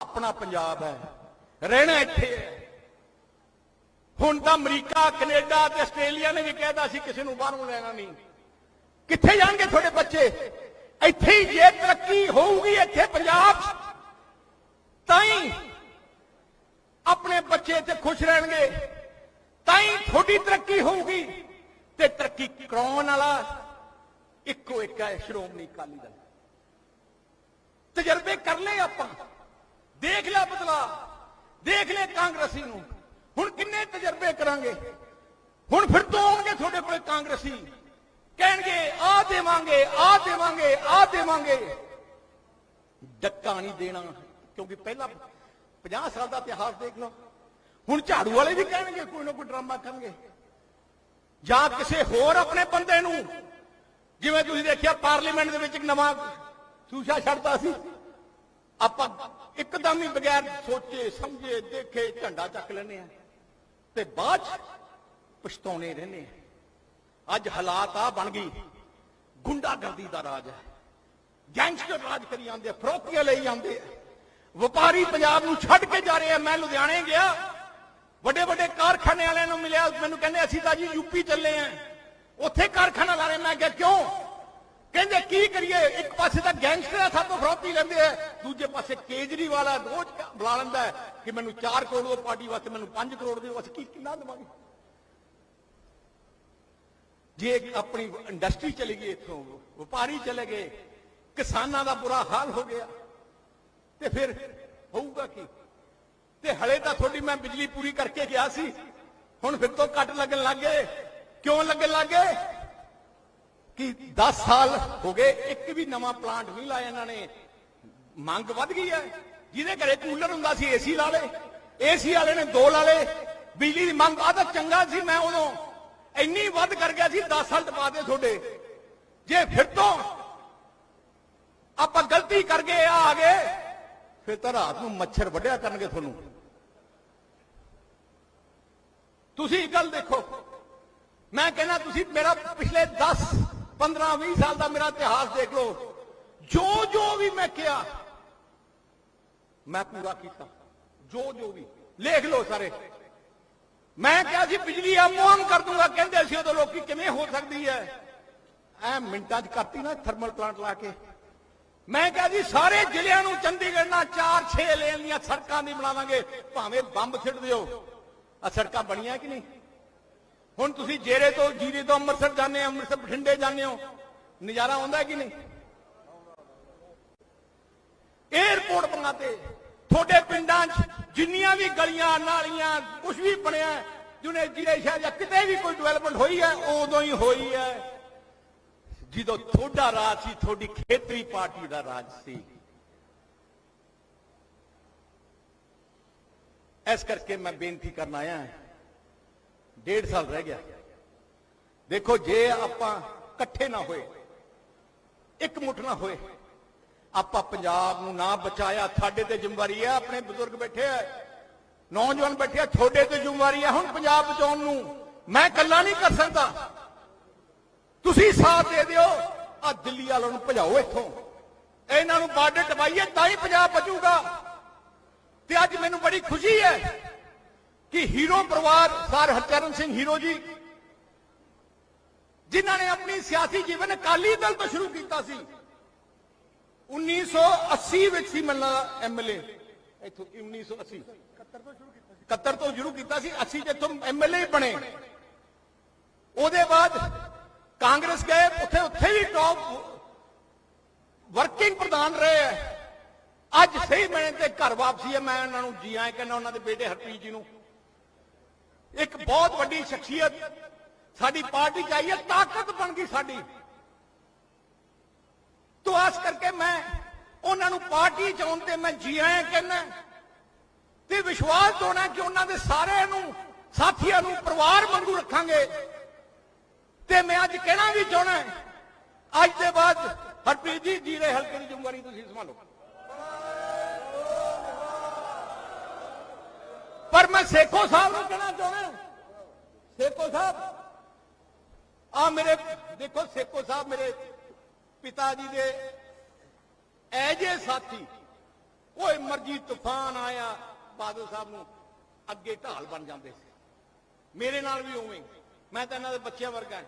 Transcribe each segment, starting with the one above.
ਆਪਣਾ ਪੰਜਾਬ ਹੈ, ਰਹਿਣਾ ਇੱਥੇ ਹੈ। ਹੁਣ ਤਾਂ ਅਮਰੀਕਾ, ਕੈਨੇਡਾ ਤੇ ਆਸਟ੍ਰੇਲੀਆ ਨੇ ਵੀ ਕਹਿਦਾ ਸੀ ਕਿਸੇ ਨੂੰ ਬਾਹਰੋਂ ਲੈਣਾ ਨਹੀਂ। ਕਿੱਥੇ ਜਾਣਗੇ ਤੁਹਾਡੇ ਬੱਚੇ? ਇੱਥੇ ਹੀ ਜੇ ਤਰੱਕੀ ਹੋਊਗੀ, ਇੱਥੇ ਪੰਜਾਬ ਤਾਂ ਹੀ ਆਪਣੇ ਬੱਚੇ ਤੇ ਖੁਸ਼ ਰਹਿਣਗੇ, ਤਾਂ ਹੀ ਤੁਹਾਡੀ ਤਰੱਕੀ ਹੋਊਗੀ। ਤੇ ਤਰੱਕੀ ਕਰਾਉਣ ਵਾਲਾ ਇੱਕੋ ਇੱਕ ਹੈ, ਸ਼੍ਰੋਮਣੀ ਅਕਾਲੀ ਦਲ। ਤਜਰਬੇ ਕਰ ਲਏ ਆਪਾਂ। ਦੇਖ ਲਿਆ ਬਦਲਾ। ਦੇਖ ਲਿਆ ਕਾਂਗਰਸੀ ਨੂੰ। ਹੁਣ ਕਿੰਨੇ ਤਜਰਬੇ ਕਰਾਂਗੇ? ਹੁਣ ਫਿਰ ਤੋਂ ਆਉਣਗੇ ਤੁਹਾਡੇ ਕੋਲੇ ਕਾਂਗਰਸੀ। ਕਹਿਣਗੇ, ਆ ਦੇਵਾਂਗੇ ਆ ਦੇਵਾਂਗੇ ਆ ਦੇਵਾਂਗੇ। ਡੱਕਾ ਨਹੀਂ ਦੇਣਾ, ਕਿਉਂਕਿ ਪਹਿਲਾਂ 50 ਸਾਲ ਦਾ ਇਤਿਹਾਸ ਦੇਖ ਲਓ। ਹੁਣ ਝਾੜੂ ਵਾਲੇ ਵੀ ਕਹਿਣਗੇ, ਕੋਈ ਨਾ ਕੋਈ ਡਰਾਮਾ ਕਰਨਗੇ। ਜਾਂ ਕਿਸੇ ਹੋਰ ਆਪਣੇ ਬੰਦੇ ਨੂੰ, ਜਿਵੇਂ ਤੁਸੀਂ ਦੇਖਿਆ, ਪਾਰਲੀਮੈਂਟ ਦੇ ਵਿੱਚ ਇੱਕ ਨਵਾਂ ਸੂਸ਼ਾ ਛੱਡਤਾ ਸੀ। ਆਪਾਂ ਇੱਕਦਮ ਹੀ ਬਗੈਰ ਸੋਚੇ, ਸਮਝੇ, ਦੇਖੇ ਝੰਡਾ ਚੱਕ ਲੈਨੇ ਆ ਤੇ ਬਾਅਦ 'ਚ ਪਛਤਾਉਣੇ ਰਹਿੰਦੇ ਆ ਅੱਜ ਹਾਲਾਤ ਆ ਬਣ ਗਈ, ਗੁੰਡਾਗਰਦੀ ਦਾ ਰਾਜ ਹੈ। ਗੈਂਗਸਟਰ ਰਾਜ ਕਰੀ ਜਾਂਦੇ ਆ ਫਰੋਕੀਆਂ ਲਈ ਜਾਂਦੇ ਵਪਾਰੀ ਪੰਜਾਬ ਨੂੰ ਛੱਡ ਕੇ ਜਾ ਰਹੇ ਆ, ਮੈਂ ਲੁਧਿਆਣੇ ਗਿਆ। ਵੱਡੇ ਵੱਡੇ ਕਾਰਖਾਨੇ ਵਾਲਿਆਂ ਨੂੰ ਮਿਲਿਆ, ਮੈਨੂੰ ਕਹਿੰਦੇ ਅਸੀਂ ਤਾਂ ਜੀ ਯੂਪੀ ਚੱਲੇ ਆ। ਉੱਥੇ ਕਾਰਖਾਨਾ ਲਾ ਰਹੇ, ਮੈਂ ਕਿਹਾ, ਕਿਉਂ? ਕਹਿੰਦੇ, ਕੀ ਕਰੀਏ? ਇੱਕ ਪਾਸੇ ਤਾਂ ਗੈਂਗਸਟਰ ਆ, ਸਭ ਫਰੋਤੀ ਲੈਂਦੇ ਆ। ਦੂਜੇ ਪਾਸੇ ਕੇਜਰੀਵਾਲ ਆ, ਰੋਜ਼ ਬੁਲਾ ਲੈਂਦਾ ਕਿ ਮੈਨੂੰ 4 ਕਰੋੜ ਦਿਓ ਪਾਰਟੀ ਵਾਸਤੇ, ਮੈਨੂੰ 5 ਕਰੋੜ ਦਿਓ, ਅਸੀਂ ਕੀ ਕਿੰਨਾ ਦੇਵਾਂਗੇ? ਜੇ ਆਪਣੀ ਇੰਡਸਟਰੀ ਚਲੀ ਗਈ ਇੱਥੋਂ, ਵਪਾਰੀ ਚਲੇ ਗਏ, ਕਿਸਾਨਾਂ ਦਾ ਬੁਰਾ ਹਾਲ ਹੋ ਗਿਆ, ਤੇ ਫਿਰ ਹੋਊਗਾ ਕੀ? ਤੇ ਹਲੇ ਤਾਂ ਤੁਹਾਡੀ ਮੈਂ ਬਿਜਲੀ ਪੂਰੀ ਕਰਕੇ ਗਿਆ ਸੀ, ਹੁਣ ਫਿਰ ਤੋਂ ਕੱਟ ਲੱਗਣ ਲੱਗ ਗਏ। ਕਿਉਂ ਲੱਗਣ ਲੱਗ ਗਏ? ਕਿ 10 ਸਾਲ ਹੋ ਗਏ, ਇੱਕ ਵੀ ਨਵਾਂ ਪਲਾਂਟ ਨਹੀਂ ਲਾਇਆ ਇਹਨਾਂ ਨੇ। ਮੰਗ ਵੱਧ ਗਈ ਹੈ। ਜਿਹਦੇ ਘਰੇ ਕੂਲਰ ਹੁੰਦਾ ਸੀ ਏਸੀ ਲਾ ਲੇ ਏਸੀ ਵਾਲੇ ਨੇ ਦੋ ਲਾ ਲੇ ਬਿਜਲੀ ਦੀ ਮੰਗ ਆ ਤਾਂ ਚੰਗਾ ਸੀ ਮੈਂ ਉਦੋਂ ਇੰਨੀ ਵੱਧ ਕਰ ਗਿਆ ਸੀ 10 ਸਾਲ ਟਪਾ ਦੇ ਤੁਹਾਡੇ। ਜੇ ਫਿਰ ਤੋਂ ਆਪਾਂ ਗਲਤੀ ਕਰ ਗਏ, ਆ ਆ ਗਏ, ਫਿਰ ਤਾਂ ਰਾਤ ਨੂੰ ਮੱਛਰ ਵੱਢਿਆ ਕਰਨਗੇ ਤੁਹਾਨੂੰ। ਤੁਸੀਂ ਇੱਕ ਗੱਲ ਦੇਖੋ। ਮੈਂ ਕਹਿੰਦਾ, ਤੁਸੀਂ ਮੇਰਾ ਪਿਛਲੇ 10 15 20 ਸਾਲ ਦਾ ਮੇਰਾ ਇਤਿਹਾਸ ਦੇਖ ਲਓ। ਜੋ ਜੋ ਵੀ ਮੈਂ ਕਿਹਾ, ਮੈਂ ਪੂਰਾ ਕੀਤਾ। ਜੋ ਜੋ ਵੀ। ਲਿਖ ਲਓ ਸਾਰੇ। ਮੈਂ ਕਿਹਾ ਸੀ, ਬਿਜਲੀ ਆਮੋਨ ਕਰ ਦੂੰਗਾ। ਕਹਿੰਦੇ ਸੀ ਉਦੋਂ ਲੋਕੀ ਕਿਵੇਂ ਹੋ ਸਕਦੀ ਹੈ? ਐ ਮਿੰਟਾਂ 'ਚ ਕਰਤੀ ਨਾ ਥਰਮਲ ਪਲਾਂਟ ਲਾ ਕੇ। ਮੈਂ ਕਿਹਾ ਜੀ, ਸਾਰੇ ਜ਼ਿਲ੍ਹਿਆਂ ਨੂੰ ਚੰਡੀਗੜ੍ਹ ਨਾਲ 4-6 ਲੇਨ ਦੀਆਂ ਸੜਕਾਂ ਦੀ ਬਣਾਵਾਂਗੇ। ਭਾਵੇਂ ਬੰਬ ਛਿੜ ਦਿਓ। ਆ ਸੜਕਾਂ ਬਣੀਆਂ ਕਿ ਨਹੀਂ? ਹੁਣ ਤੁਸੀਂ ਜੇਰੇ ਤੋਂ, ਜੀਰੇ ਤੋਂ ਅੰਮ੍ਰਿਤਸਰ ਜਾਂਦੇ ਹੋ, ਅੰਮ੍ਰਿਤਸਰ ਬਠਿੰਡੇ ਜਾਂਦੇ ਹੋ, ਨਜ਼ਾਰਾ ਆਉਂਦਾ ਕਿ ਨਹੀਂ? 에어ਪੋਰਟ ਬਣਾਤੇ ਤੁਹਾਡੇ ਪਿੰਡਾਂ 'ਚ ਜਿੰਨੀਆਂ ਵੀ ਗਲੀਆਂ, ਨਾਲੀਆਂ ਕੁਝ ਵੀ ਬਣਿਆ, ਜਿਹਨੇ ਜਿਹੜੇ ਸ਼ਹਿਰ ਜਾਂ ਕਿਤੇ ਵੀ ਕੋਈ ਡਿਵੈਲਪਮੈਂਟ ਹੋਈ ਹੈ, ਉਦੋਂ ਹੀ ਹੋਈ ਹੈ। ਜਦੋਂ ਤੁਹਾਡਾ ਰਾਜ ਸੀ, ਤੁਹਾਡੀ ਖੇਤਰੀ ਪਾਰਟੀ ਦਾ ਰਾਜ ਸੀ। ਇਸ ਕਰਕੇ ਮੈਂ ਬੇਨਤੀ ਕਰਨ ਆਇਆ ਹਾਂ ਡੇਢ ਸਾਲ ਰਹਿ ਗਿਆ। ਦੇਖੋ, ਜੇ ਆਪਾਂ ਇਕੱਠੇ ਨਾ ਹੋਏ, ਇੱਕ ਮੁੱਠ ਨਾ ਹੋਏ, ਆਪਾਂ ਪੰਜਾਬ ਨੂੰ ਨਾ ਬਚਾਇਆ, ਸਾਡੇ ਤੇ ਜ਼ਿੰਮੇਵਾਰੀ ਹੈ ਆਪਣੇ ਬਜ਼ੁਰਗ ਬੈਠੇ ਆ, ਨੌਜਵਾਨ ਬੈਠੇ ਆ, ਤੁਹਾਡੇ ਤੇ ਜ਼ਿੰਮੇਵਾਰੀ ਹੈ ਹੁਣ ਪੰਜਾਬ ਬਚਾਉਣ ਨੂੰ ਮੈਂ ਇਕੱਲਾ ਨਹੀਂ ਕਰ ਸਕਦਾ। ਤੁਸੀਂ ਸਾਥ ਦੇ ਦਿਓ ਆ ਦਿੱਲੀ ਵਾਲਿਆਂ ਨੂੰ ਭਜਾਓ ਇੱਥੋਂ। ਇਹਨਾਂ ਨੂੰ ਬਾਰਡਰ ਟਪਾਈਏ ਤਾਂ ਹੀ ਪੰਜਾਬ ਬਚੂਗਾ। ਤੇ ਅੱਜ ਮੈਨੂੰ ਬੜੀ ਖੁਸ਼ੀ ਹੈ ਕਿ ਹੀਰੋ ਪਰਿਵਾਰ ਸਰ ਹਰਚਰਨ ਸਿੰਘ ਹੀਰੋ ਜੀ, ਜਿਨ੍ਹਾਂ ਨੇ ਆਪਣੀ ਸਿਆਸੀ ਜੀਵਨ ਅਕਾਲੀ ਦਲ ਤੋਂ ਸ਼ੁਰੂ ਕੀਤਾ ਸੀ। 1980 ਵਿੱਚ ਸੀ ਮੰਨਾ ਐਮਐਲਏ ਇੱਥੋਂ 1980 71 ਤੋਂ ਸ਼ੁਰੂ ਕੀਤਾ ਸੀ 80 ਚ ਇੱਥੋਂ ਐਮਐਲਏ ਬਣੇ। ਉਹਦੇ ਬਾਅਦ ਕਾਂਗਰਸ ਗਏ, ਉੱਥੇ ਉੱਥੇ ਵੀ ਟੌਪ ਵਰਕਿੰਗ ਪ੍ਰਧਾਨ ਰਹੇ ਹੈ ਅੱਜ ਸਹੀ ਮੈਨੇ ਤੇ ਘਰ ਵਾਪਸੀ ਹੈ ਮੈਂ ਉਹਨਾਂ ਨੂੰ ਜੀ ਆਏ ਕਹਿੰਦਾ ਉਹਨਾਂ ਦੇ ਬੇਟੇ ਹਰਪ੍ਰੀਤ ਜੀ ਨੂੰ। ਇੱਕ ਬਹੁਤ ਵੱਡੀ ਸ਼ਖਸੀਅਤ ਸਾਡੀ ਪਾਰਟੀ ਚ ਆਈ ਹੈ, ਤਾਕਤ ਬਣ ਗਈ ਸਾਡੀ। ਤੋ ਆਸ ਕਰਕੇ ਮੈਂ ਉਹਨਾਂ ਨੂੰ ਪਾਰਟੀ ਚ ਆਉਣ ਤੇ ਮੈਂ ਜੀ ਆਇਆ ਕਹਿੰਦਾ ਤੇ ਵਿਸ਼ਵਾਸ ਦੋਣਾ ਕਿ ਉਹਨਾਂ ਦੇ ਸਾਰਿਆਂ ਨੂੰ, ਸਾਥੀਆਂ ਨੂੰ ਪਰਿਵਾਰ ਵਾਂਗੂ ਰੱਖਾਂਗੇ। ਤੇ ਮੈਂ ਅੱਜ ਕਹਿਣਾ ਵੀ ਚਾਹਣਾ ਅੱਜ ਦੇ ਬਾਅਦ ਹਰਪ੍ਰੀਤ ਜੀ ਜੀਰੇ ਹਲਕੇ ਦੀ ਜ਼ਿੰਮੇਵਾਰੀ ਤੁਸੀਂ ਸੰਭਾਲੋ। ਪਰ ਮੈਂ ਸੇਖੋ ਸਾਹਿਬ ਨੂੰ ਕਹਿਣਾ ਚਾਹੁੰਦਾ ਸੇਖੋ ਸਾਹਿਬ। ਆ ਮੇਰੇ, ਦੇਖੋ ਸੇਖੋ ਸਾਹਿਬ, ਮੇਰੇ ਪਿਤਾ ਜੀ ਦੇ ਐਜੇ ਸਾਥੀ, ਕੋਈ ਮਰਜ਼ੀ ਤੂਫਾਨ ਆਇਆ, ਬਾਦਲ ਸਾਹਿਬ ਨੂੰ ਅੱਗੇ ਢਾਲ ਬਣ ਜਾਂਦੇ ਸੀ। ਮੇਰੇ ਨਾਲ ਵੀ ਉਵੇਂ, ਮੈਂ ਤਾਂ ਇਹਨਾਂ ਦੇ ਬੱਚਿਆਂ ਵਰਗਾ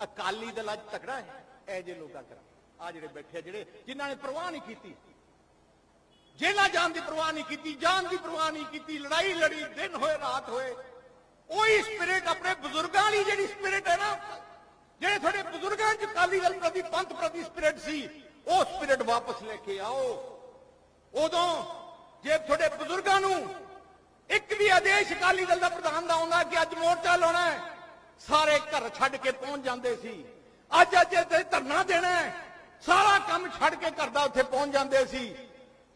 ਅਕਾਲੀ ਦਲ ਅੱਜ ਤਕੜਾ ਹੈ, ਇਹ ਲੋਕਾਂ ਕਰ ਆ ਜਿਹੜੇ ਬੈਠੇ ਆ, ਜਿਹੜੇ, ਜਿਨ੍ਹਾਂ ਨੇ ਪ੍ਰਵਾਹ ਨਹੀਂ ਕੀਤੀ ਜੇਲਾ ਜਾਣ ਦੀ ਪਰਵਾਹ ਨਹੀਂ ਕੀਤੀ ਜਾਨ ਦੀ ਪਰਵਾਹ ਨਹੀਂ ਕੀਤੀ, ਲੜਾਈ ਲੜੀ, ਦਿਨ ਹੋਏ, ਰਾਤ ਹੋਏ। ਉਹੀ ਸਪਿਰਿਟ ਆਪਣੇ ਬਜ਼ੁਰਗਾਂ ਵਾਲੀ ਜਿਹੜੀ ਸਪਿਰਿਟ ਹੈ ਨਾ, ਜਿਹੜੇ ਤੁਹਾਡੇ ਬਜ਼ੁਰਗਾਂ ਚ ਅਕਾਲੀ ਦਲ ਪ੍ਰਤੀ, ਪੰਥ ਪ੍ਰਤੀ ਸਪਿਰਿਟ ਸੀ, ਉਹ ਸਪਿਰਿਟ ਵਾਪਸ ਲੈ ਕੇ ਆਓ। ਉਦੋਂ ਜੇ ਤੁਹਾਡੇ ਬਜ਼ੁਰਗਾਂ ਨੂੰ ਇੱਕ ਵੀ ਆਦੇਸ਼ ਅਕਾਲੀ ਦਲ ਦਾ ਪ੍ਰਧਾਨ ਦਾ ਆਉਂਦਾ ਕਿ ਅੱਜ ਮੋਰਚਾ ਲਾਉਣਾ ਹੈ, ਸਾਰੇ ਘਰ ਛੱਡ ਕੇ ਪਹੁੰਚ ਜਾਂਦੇ ਸੀ। ਅੱਜ ਅੱਜ ਤੇ ਧਰਨਾ ਦੇਣਾ ਹੈ, ਸਾਰਾ ਕੰਮ ਛੱਡ ਕੇ ਘਰ ਦਾ ਉੱਥੇ ਪਹੁੰਚ ਜਾਂਦੇ ਸੀ।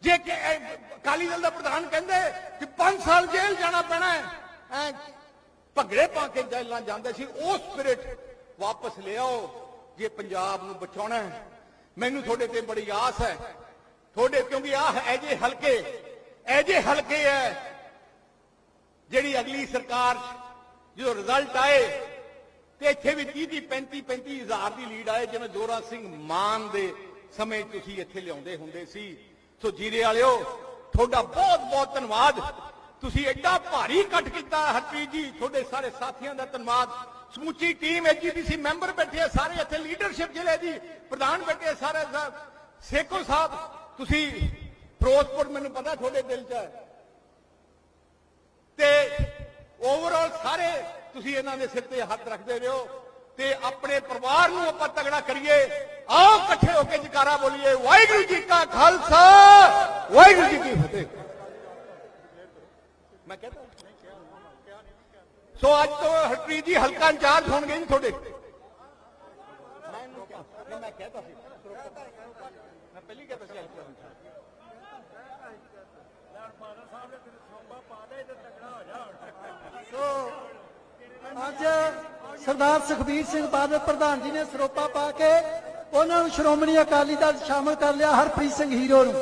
ਜੇ ਕਿ ਅਕਾਲੀ ਦਲ ਦਾ ਪ੍ਰਧਾਨ ਕਹਿੰਦੇ ਕਿ 5 ਸਾਲ ਜੇਲ੍ਹ ਜਾਣਾ ਪੈਣਾ ਹੈ, ਐਂ ਭਗੜੇ ਪਾ ਕੇ ਜੇਲ੍ਹਾਂ ਜਾਂਦੇ ਸੀ, ਉਹ ਸਪਿਰਿਟ ਵਾਪਸ ਲਿਆਓ ਜੇ ਪੰਜਾਬ ਨੂੰ ਬਚਾਉਣਾ ਹੈ। ਮੈਨੂੰ ਤੁਹਾਡੇ ਤੇ ਬੜੀ ਆਸ ਹੈ। ਤੁਹਾਡੇ ਕਿਉਂਕਿ ਆਹ ਇਹ ਜੇ ਹਲਕੇ ਇਹ ਜੇ ਹਲਕੇ ਹੈ, ਜਿਹੜੀ ਅਗਲੀ ਸਰਕਾਰ ਜਦੋਂ ਰਿਜ਼ਲਟ ਆਏ ਤੇ ਇੱਥੇ ਵੀ 30 ਦੀ 35 35 ਹਜ਼ਾਰ ਦੀ ਲੀਡ ਆਏ, ਜਿਵੇਂ ਜੋਰਾ ਸਿੰਘ ਮਾਨ ਦੇ ਸਮੇਂ ਤੁਸੀਂ ਇੱਥੇ ਲਿਆਉਂਦੇ ਹੁੰਦੇ ਸੀ। ਸੋ ਜੀਰੇ ਵਾਲਿਓ, ਤੁਹਾਡਾ ਬਹੁਤ ਬਹੁਤ ਧੰਨਵਾਦ। ਤੁਸੀਂ ਐਡਾ ਭਾਰੀ ਇਕੱਠ ਕੀਤਾ ਹਰਪ੍ਰੀਤ ਜੀ, ਤੁਹਾਡੇ ਸਾਰੇ ਸਾਥੀਆਂ ਦਾ ਧੰਨਵਾਦ। ਸਮੁੱਚੀ ਟੀਮ ਐਜੀਪੀਸੀ ਮੈਂਬਰ ਬੈਠੇ ਆ ਸਾਰੇ ਇੱਥੇ ਲੀਡਰਸ਼ਿਪ ਜ਼ਿਲ੍ਹੇ ਦੀ ਪ੍ਰਧਾਨ ਬੈਠੇ ਸਾਰੇ ਸਾਹਿਬ ਸੇਖੋ ਸਾਹਿਬ, ਤੁਸੀਂ ਫਿਰੋਜ਼ਪੁਰ ਮੈਨੂੰ ਪਤਾ ਤੁਹਾਡੇ ਦਿਲ 'ਚ ਹੈ। ਤੇ ਓਵਰਆਲ ਸਾਰੇ ਤੁਸੀਂ ਇਹਨਾਂ ਦੇ ਸਿਰ ਤੇ ਹੱਥ ਰੱਖਦੇ ਰਹੋ। ਤੇ ਆਪਣੇ ਪਰਿਵਾਰ ਨੂੰ ਆਪਾਂ ਤਗੜਾ ਕਰੀਏ। ਆਓ ਇਕੱਠੇ ਹੋ ਕੇ ਜਕਾਰਾ ਬੋਲੀਏ। ਵਾਹਿਗੁਰੂ ਜੀ ਕਾ ਖਾਲਸਾ। ਵਾਹਿਗੁਰੂ ਜੀ ਕੀ ਫਤਿਹ। ਮੈਂ ਕਹਿੰਦਾ ਸੋ ਅੱਜ ਤੋਂ ਹਰਪ੍ਰੀਤ ਜੀ ਹਲਕਾ ਇੰਚਾਰਜ ਹੋਣਗੇ ਜੀ ਤੁਹਾਡੇ। ਮੈਂ ਇਹਨੂੰ ਕਿਹਾ ਨਹੀਂ, ਮੈਂ ਕਹਿਤਾ ਸੀ। ਮੈਂ ਪਹਿਲੀ ਕਹਿਤਾ ਸੀ ਹਲਕਾ ਇੰਚਾਰਜ। ਸੋ ਅੱਜ ਸਰਦਾਰ ਸੁਖਬੀਰ ਸਿੰਘ ਬਾਦਲ ਪ੍ਰਧਾਨ ਜੀ ਨੇ ਸਰੋਪਾ ਪਾ ਕੇ ਉਹਨਾਂ ਨੂੰ ਸ਼੍ਰੋਮਣੀ ਅਕਾਲੀ ਦਲ ਸ਼ਾਮਲ ਕਰ ਲਿਆ, ਹਰਪ੍ਰੀਤ ਸਿੰਘ ਹੀਰੋ ਨੂੰ।